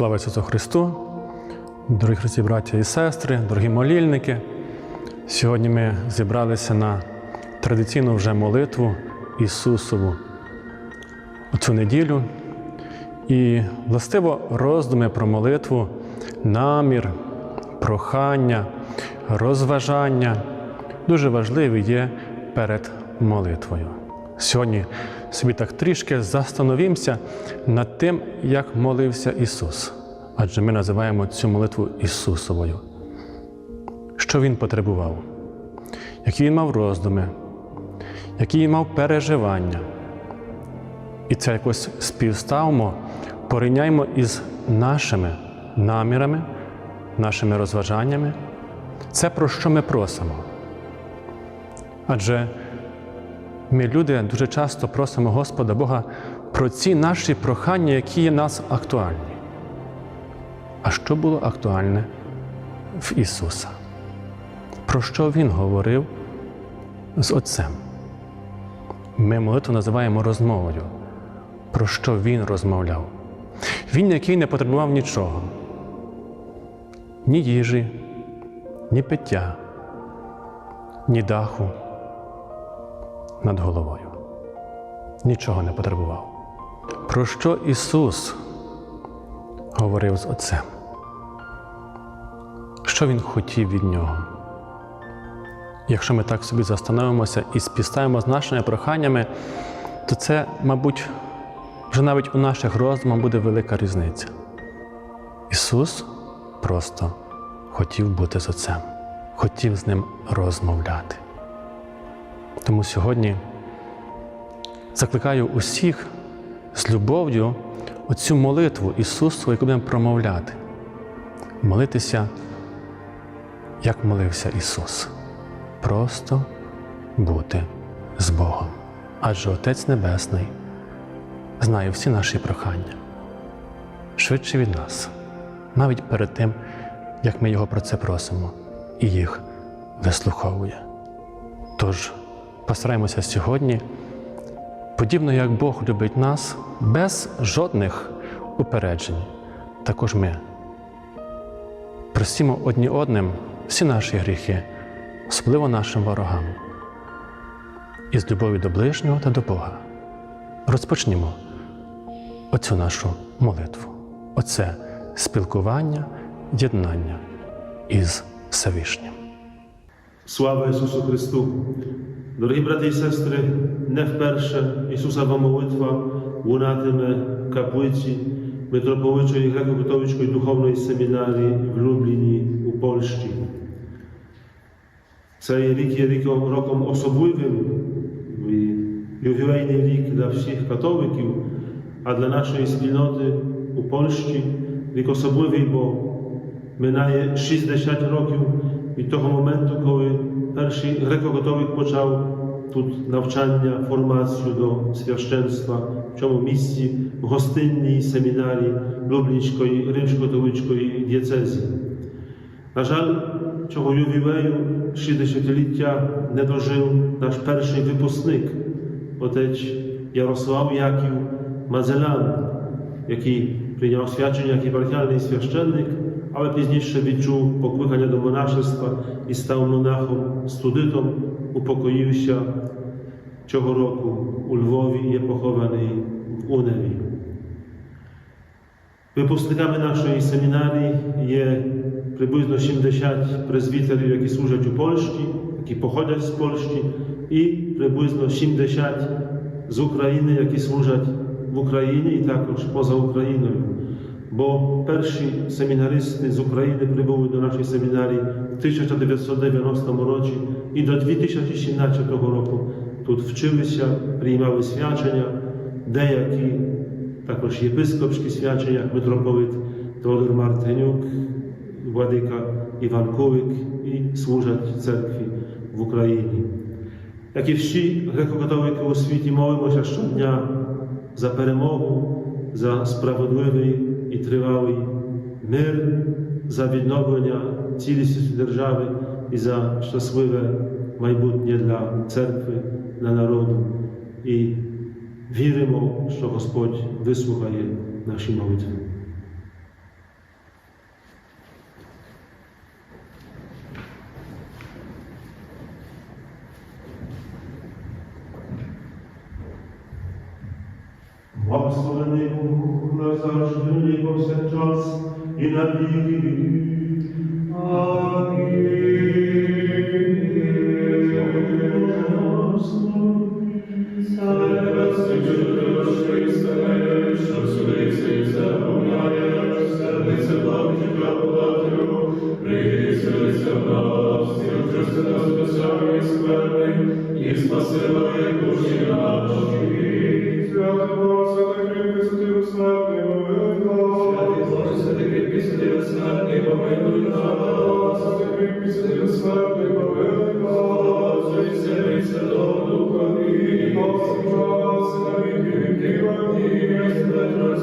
Слава Ісусу Христу! Дорогі христі, браття і сестри, дорогі молільники. Сьогодні ми зібралися на традиційну вже молитву Ісусову у цю неділю. І властиво роздуми про молитву, намір, прохання, розважання дуже важливі є перед молитвою. Сьогодні собі так трішки застановімося над тим, як молився Ісус. Адже ми називаємо цю молитву Ісусовою. Що Він потребував, які Він мав роздуми, які Він мав переживання. І це якось співставимо, порівняємо із нашими намірами, нашими розважаннями. Це про що ми просимо. Адже ми, люди, дуже часто просимо Господа Бога про ці наші прохання, які є нас актуальні. А що було актуальне в Ісуса? Про що Він говорив з Отцем? Ми молитву називаємо розмовою, про що Він розмовляв. Він, який не потребував нічого, ні їжі, ні пиття, ні даху над головою. Нічого не потребував. Про що Ісус говорив з Отцем? Що Він хотів від Нього? Якщо ми так собі застановимося і співставимо з нашими проханнями, то це, мабуть, вже навіть у наших роздумах буде велика різниця. Ісус просто хотів бути з Отцем, хотів з ним розмовляти. Тому сьогодні закликаю усіх з любов'ю оцю молитву Ісусу, яку будемо промовляти, молитися, як молився Ісус. Просто бути з Богом. Адже Отець Небесний знає всі наші прохання швидше від нас, навіть перед тим, як ми Його про це просимо, і їх вислуховує. Тож постараємося сьогодні, подібно як Бог любить нас, без жодних упереджень. Також ми простімо одні одним всі наші гріхи, особливо нашим ворогам. Із любові до ближнього та до Бога. Розпочнімо оцю нашу молитву, оце спілкування, єднання із Всевишнім. Слава Ісусу Христу! Дорогі брати і сестри, вперше Ісусова молитва лунатиме в каплиці митрополичої греко-католицької духовної семінарії в Любліні у Польщі. Цей рік є ріком, роком особливим, ювілейний рік для всіх католиків, а для нашої спільноти у Польщі рік особливий, бо минає 60 років від того моменту, коли перший греко-католик почав тут навчання, формацію до священства в цьому місці, в гостинній семінарії Люблінської римсько-католицької дієцезії. На жаль, цього ювілею 60-ліття не дожив наш перший випускник, отець Ярослав Яків Мазелян, який прийняв свячення як єпархіальний священник, але пізніше відчув покликання до монашества і став монахом, студитом, упокоївся цього року у Львові, є похований в Уневі. Випускниками нашої семінарії є приблизно 70 презвітерів, які служать у Польщі, які походять з Польщі, і приблизно 70 з України, які служать в Україні і також поза Україною. Бо перші семінаристи з України прибули до нашої семінарії в 1990 році і до 2017 року тут вчилися, приймали свячення, деякі також єпископські свячення, як митрополит Теодор Мартинюк, владика Іван Кулик і служать в церкві в Україні. Як і всі греко-католики у світі молимося щодня за перемогу, за справедливий і тривалий мир за відновлення цілісності держави і за щасливе майбутнє для церкви, для народу. І віримо, що Господь вислухає наші молитви. Благословений Бог nas aż po wszechczas i na wieki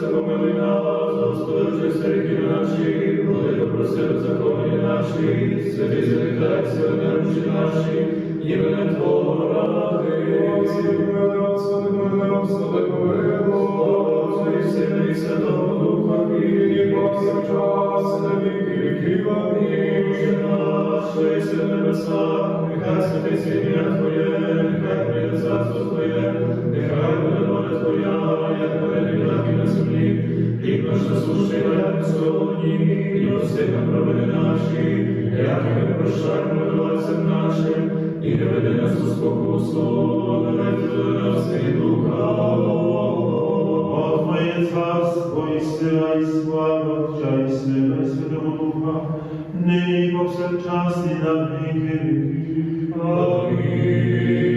помилуй нас, Господи, серки наші, молитва про себе закони наші, святі зарікайся, наруші наші, ніби не Твого ради. Сини Святого Духа, і повсякчас на віки віків, і вже наші небеса, нехай святиться ім'я Твоє, нехай прийде царство Твоє, нехай буде воля Твоя, як на і на землі, і наш насушний дай сьогодні, і прости нам провини наші, як і ми прощаємо нашим, і не веди нас у не веди нас і лукаво. Твоє царство і сила, і слава, Отця і Сина, і Святого нині повсякчас і на віки віки. Amen.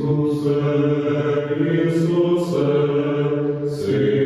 Ісусе, Ісусе, Син.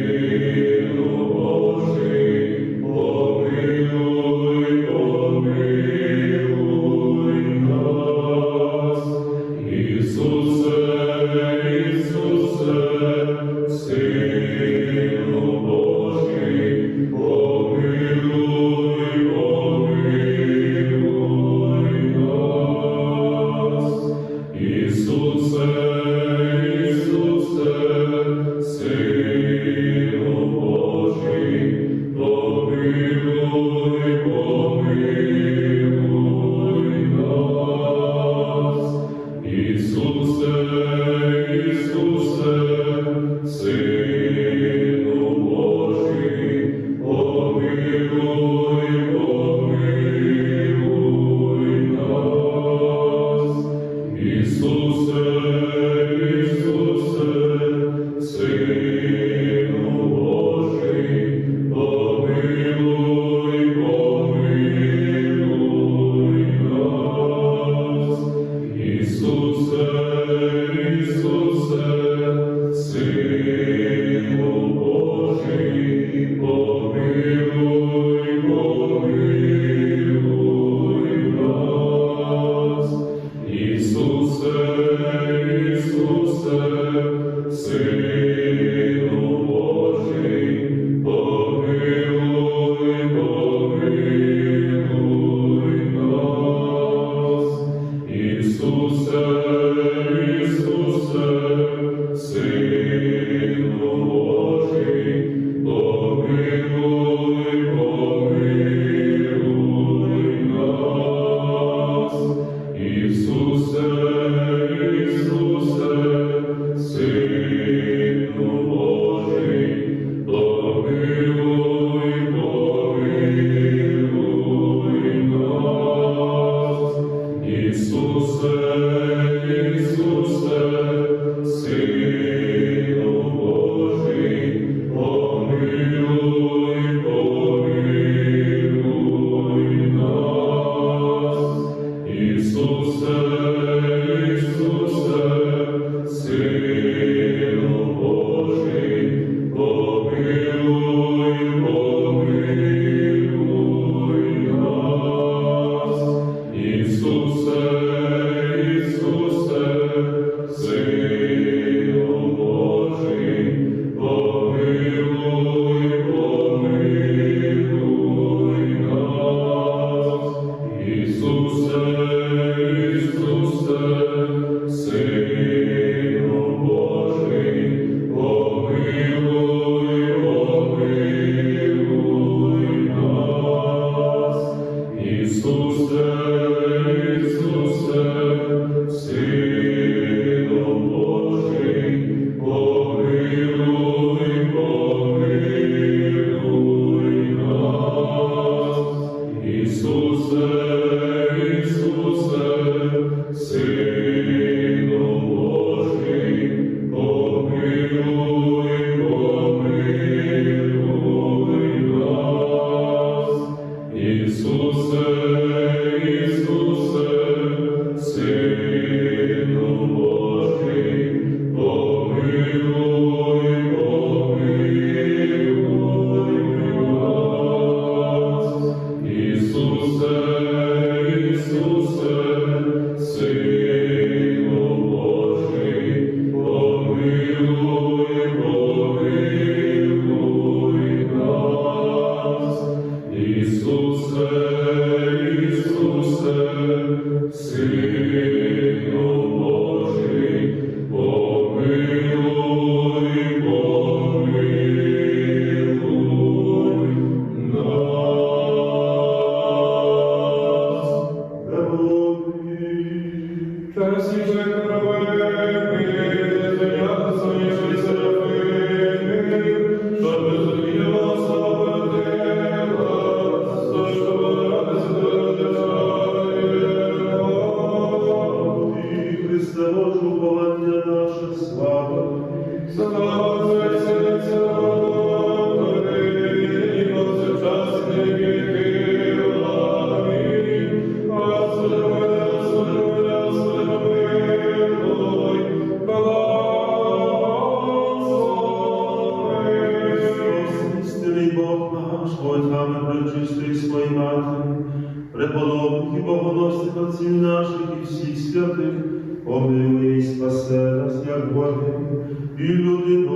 Святих, помилуй і